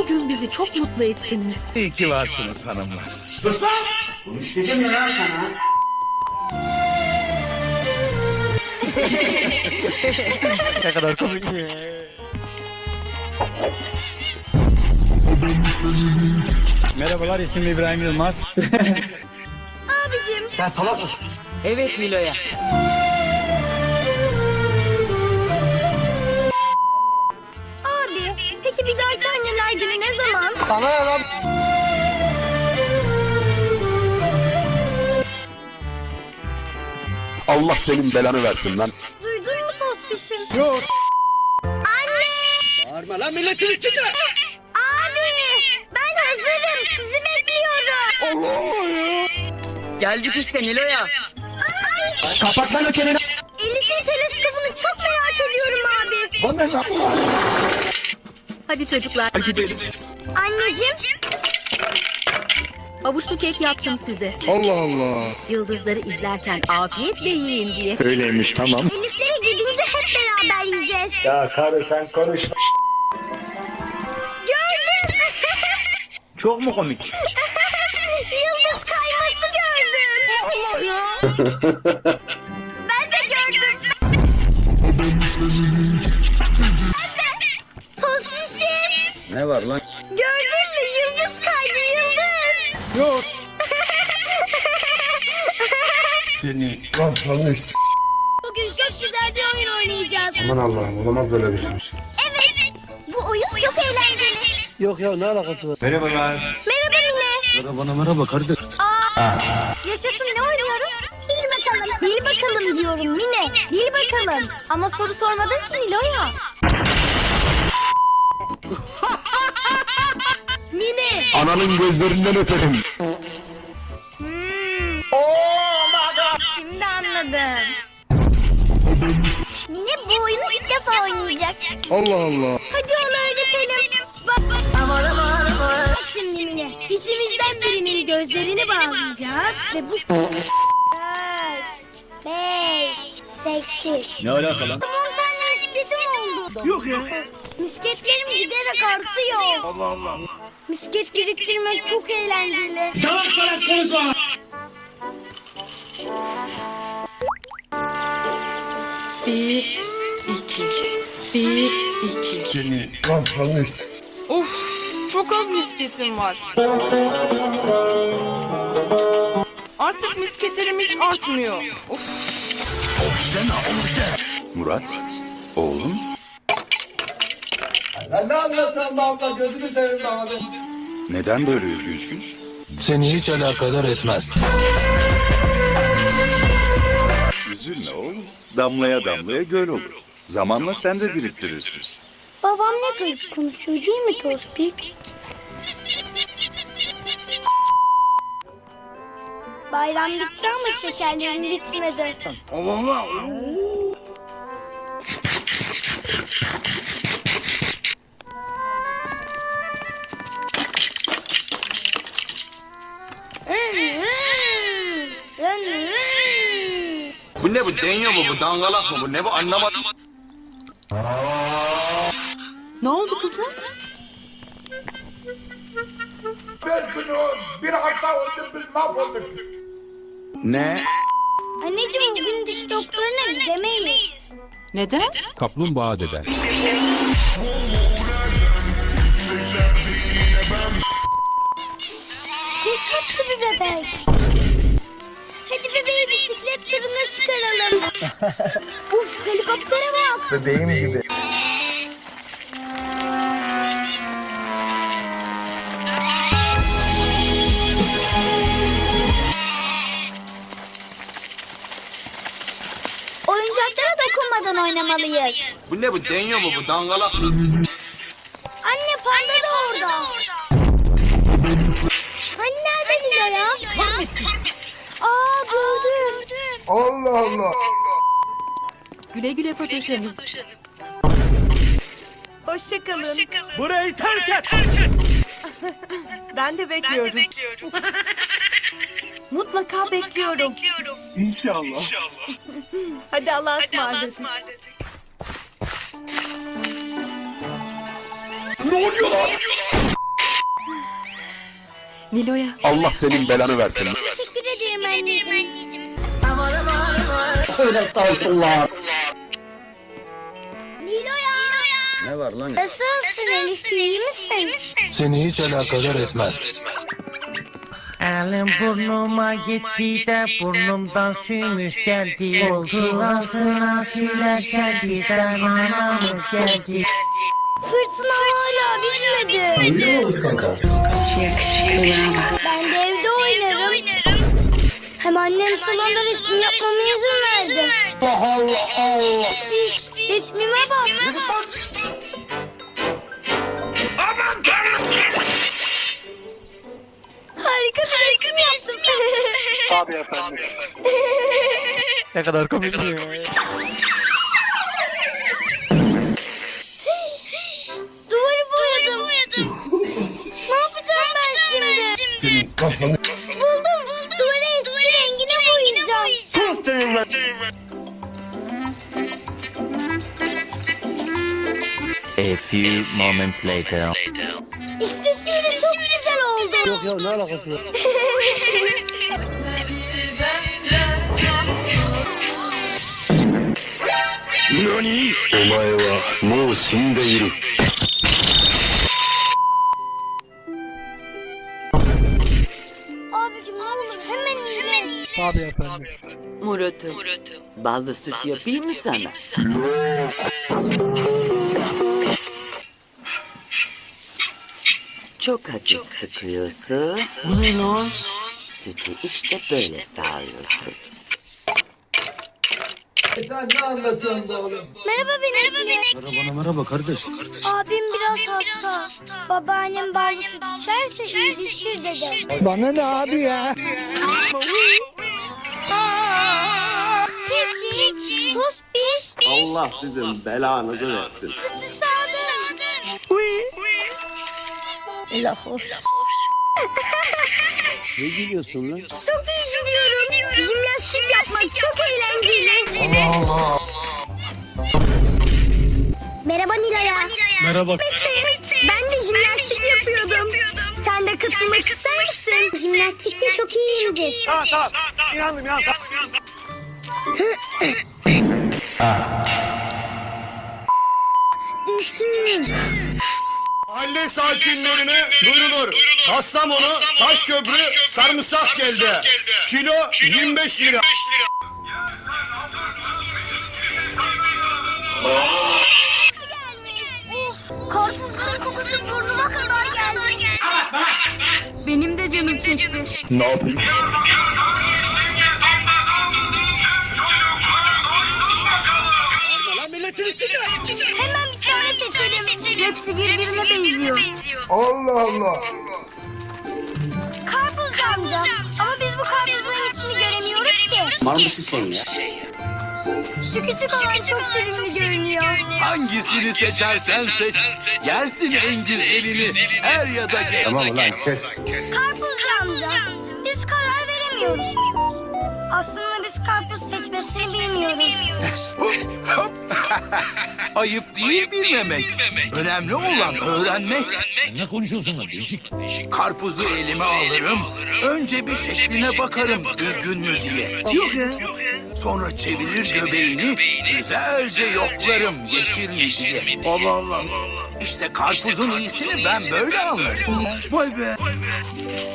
Bugün bizi çok mutlu ettiniz. İyi ki varsınız hanımlar. Konuş dedim ya lan sana. Ne kadar komik. Merhabalar ismim İbrahim Yılmaz. Sen salak mısın? Evet Nilo'ya. Sana ne lan? Allah senin belanı versin lan. Duydun mu Tospiş'im? Yok. Anne! Bağırma lan milletin içinde. Abi! Ben hazırım, sizi bekliyorum. Geldik işte Nilo'ya. Kapat lan o çeneni. Elif'in teleskopunu çok merak ediyorum abi. Bana ne Hadi çocuklar. Anneciğim, Havuçlu kek yaptım size. Allah Allah. Yıldızları izlerken afiyetle yiyin diye. Öyleymiş tamam. Elif'lere gidince hep beraber yiyeceğiz. Ya karı sen konuşma. Gördüm. Çok mu komik? Yıldız kayması gördüm. Allah ya. ben de gördüm. ben de. Tospiş'im. Ne var lan? Seni Bugün çok güzel bir oyun oynayacağız. Aman Allah'ım olamaz böyle bir şey. Evet. Bu oyun çok eğlenceli. Yok ya ne alakası var? Merhaba Mine. Merhaba merhaba kardeş. Yaşasın ne oynuyoruz? Bil bakalım. Bil bakalım diyorum Mine. Bil bakalım. Ama soru sormadın ki Nilo'ya. Mine. Ananın gözlerinden öperim. Anladım. Mine bu oyunu ilk defa oynayacak. Allah Allah. Hadi ona öğretelim. Bak bak. Şimdi Mine. İçimizden birinin gözlerini bağlayacağız ve bu... Dört, beş, sekiz. Ne alaka lan? On tane misketim oldu. Yok ya. Misketlerim giderek artıyor. Allah Allah. Misket biriktirmek çok eğlenceli. Salak salak konuşma. Bir, iki. Bir, iki. Seni Of çok az misketim var. Artık misketlerim hiç artmıyor. Of. Murat, oğlum. Lan ne anlatıyorsun be abla gözünü seveyim be abi. Neden böyle üzgünsün? Seni hiç alakadar etmez. Üzülme oğlum. Damlaya damlaya göl olur. Zamanla sen de biriktirirsin. Babam ne garip konuşuyor değil mi Tospik? Bayram bitti ama şekerlerim bitmedi. Bu ne bu deniyor mu bu dangalak mı bu ne bu anlamadım. Ne oldu kızım? Ne? Anneciğim bugün diş doktoruna gidemeyiz. Neden? Kaplumbağa deden. Ne tatlı bir bebek. Hadi bebeği bisiklet turuna çıkaralım. Uf helikoptere bak. Bebeğim gibi. Oyuncaklara dokunmadan oynamalıyız. Bu ne bu deniyor mu bu dangalak Allah Allah. Güle güle Fatoş Hanım. Hoşçakalın. Burayı terk et. Ben de bekliyorum. Mutlaka bekliyorum. İnşallah. Hadi Allah'a ısmarladık. Ne oluyor lan? Nilo'ya. Allah senin belanı versin. Teşekkür ederim anneciğim. Tövbe estağfurullah. Nilo'ya. Ne var lan? Nasılsın Elif iyi misin? Seni hiç alakadar etmez. Elim burnuma gitti de burnumdan sümük geldi. Koltuğun altına silerken birden anamız geldi. Fırtına hala bitmedi. Öyle mi olmuş kanka? Ben de. Hem annem salonda resim yapmama izin verdi. Allah Allah Allah. Biz resmime bak. Harika bir resim yaptım. Tabii efendim. ne kadar komik ya. Duvarı boyadım. ne yapacağım ben şimdi? Senin kafanı... Few moments later. İşte şimdi çok güzel oldu. Yok ya ne alakası var? Nani? Omae wa mou shindeiru. Abicim ne olur hemen iyileş. Tabii efendim. Murat'ım, ballı süt yapayım mı sana? Yok. Çok hafif sıkıyorsun. Sütü işte böyle sağlıyorsun. Sen ne anlatıyorsun be oğlum? Merhaba benimle. Merhaba merhaba kardeş. Abim biraz hasta. Babaannem ballı süt içerse iyileşir dedi. Bana ne abi ya? Keçi, tospiş, Allah sizin belanızı versin. sütü Ne gülüyorsun lan? Çok iyi gidiyorum. Jimnastik yapmak çok eğlenceli. Merhaba Nilay'a. Merhaba. Ben de jimnastik yapıyordum. Sen de katılmak ister misin? Jimnastikte çok iyiyimdir. Tamam tamam. İnandım ya. Düştüm. Mahalle sakinlerine duyurulur. Kastamonu, Taşköprü, sarımsak geldi. Kilo 25 lira. Karpuzların kokusu burnuma kadar geldi. Benim de canım çekti. Ne yapayım? Hepsi birbirine benziyor. Allah Allah. Karpuz amca. Ama biz bu karpuzların içini göremiyoruz ki. Var mısın sen ya? Şu küçük olan çok sevimli görünüyor. Hangisini seçersen seç. Yersin en güzelini. Er ya da geç. Tamam ulan kes. Karpuz amca. Biz karar veremiyoruz. Aslında biz karpuz seçmesini bilmiyoruz. Ayıp değil bilmemek. Önemli olan öğrenmek. Ne konuşuyorsun lan değişik? Karpuzu elime alırım. Önce bir şekline bakarım düzgün mü diye. Yok ya. Sonra çevirir göbeğini güzelce yoklarım yeşil mi diye. Allah Allah. İşte karpuzun iyisini ben böyle anlarım. Vay be.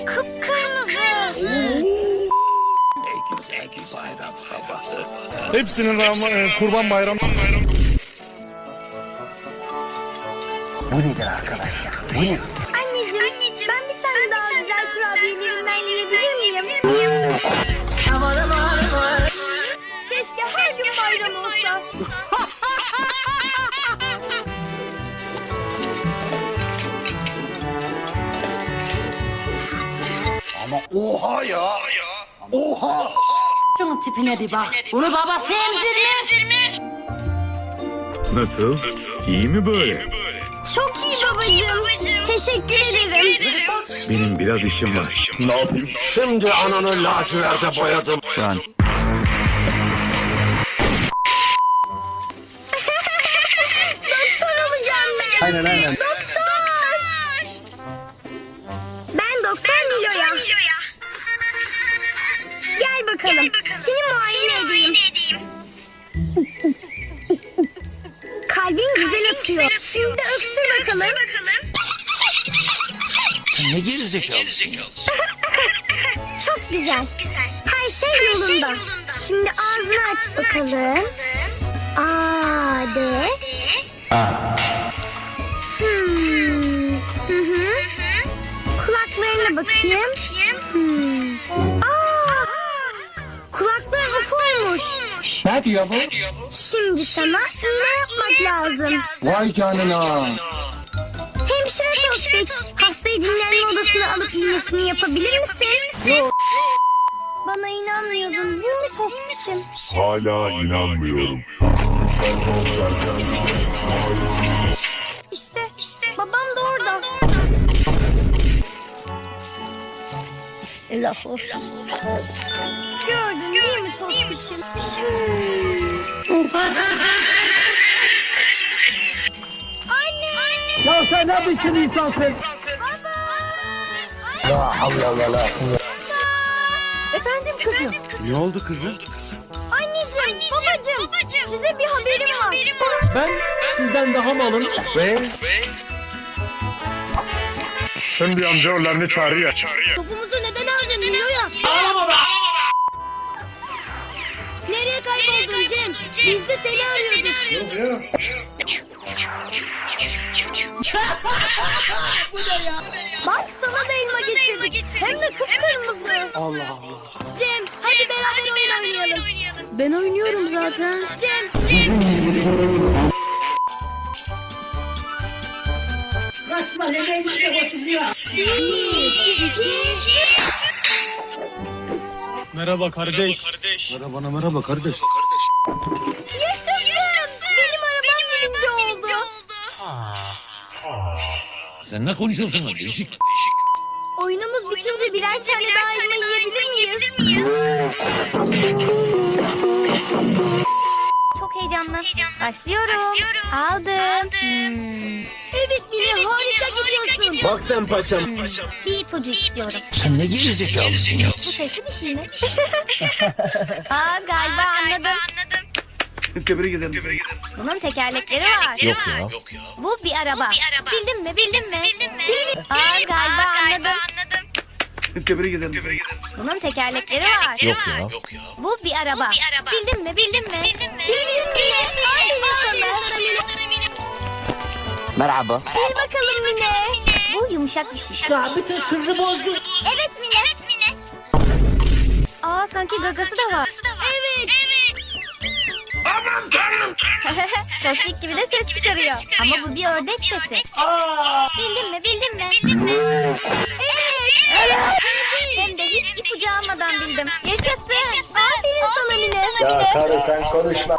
Kıpkırmızı. Ne güzel bir bayram sabahı. Hepsinin Ram- e, kurban bayramı. Anneciğim, ben bir tane daha güzel kurabiyelerinden yiyebilir miyim? Keşke her gün bayram olsa. Ama oha ya. Oha. Tipine bir bak. Bunu babası emzirmiş. Nasıl? İyi mi böyle? Çok iyi babacığım. Teşekkür ederim. Benim biraz işim var. Ne yapayım? Şimdi ananı laciverde boyadım. Ben Doktor olacağım. Aynen aynen. Doktor. Gel bakalım. Seni muayene edeyim. Kalbin güzel atıyor. Şimdi öksür bakalım. Ne gerizekalısın ya? Çok güzel. Her şey yolunda. Şimdi ağzını aç bakalım. A de. Hmm. Hı hı. Kulaklarına bakayım. Hmm. Ne diyor bu? Şimdi sana iğne yapmak lazım. Vay canına. Hemşire Tospik, hastayı dinlenme odasına alıp iğnesini yapabilir misin? Yok. Bana inanmıyordun değil mi Tospiş'im? Hala inanmıyorum. İşte, babam da orada. Gördün Tospiş'im? Anne! Ya sen ne biçim insansın? Baba! La havle ve la Efendim kızım? Ne oldu kızım? Anneciğim, babacığım, size bir haberim var. Ben sizden daha malım. Ve Şimdi amcaoğullarını çağırıyor. Topumuzu kayboldun Cem? Biz de seni arıyorduk. Bak sana da elma getirdik. Hem de kıpkırmızı. Allah Allah. Cem hadi beraber oyun oynayalım. Ben oynuyorum zaten. Cem, Cem. Bir, iki, Merhaba kardeş. Merhaba merhaba kardeş. Yaşasın! Benim arabam birinci oldu. Sen ne konuşuyorsun lan değişik? Oyunumuz bitince birer tane daha elma yiyebilir miyiz? Çok heyecanlı. Başlıyorum. Aldım. Evet Mine harika gidiyorsun. Bak sen paşam. Bir ipucu istiyorum. Sen ne gerizekalısın ya? Bu sesli bir şey mi? Aa galiba anladım. Tebrik ederim. Bunun tekerlekleri var. Yok ya. Bu bir araba. Bildin mi? Bildin mi? Aa galiba anladım. Tebrik ederim. Bunun tekerlekleri var. Yok ya. Bu bir araba. Bildin mi? Bildin mi? Bildin Mine. Aferin sana. Merhaba. Bil bakalım Mine. Bu yumuşak bir şey. Rabıta sırrı bozdu. Evet Mine. Aa sanki gagası da var. Evet. Aman tanrım! Tosbik gibi de ses çıkarıyor. Ama bu bir ördek sesi. Bildin mi? Bildin mi? Bildin mi? Evet. Hem de hiç ipucu almadan bildim. Yaşasın. Aferin sana Mine. Ya karı sen konuşma.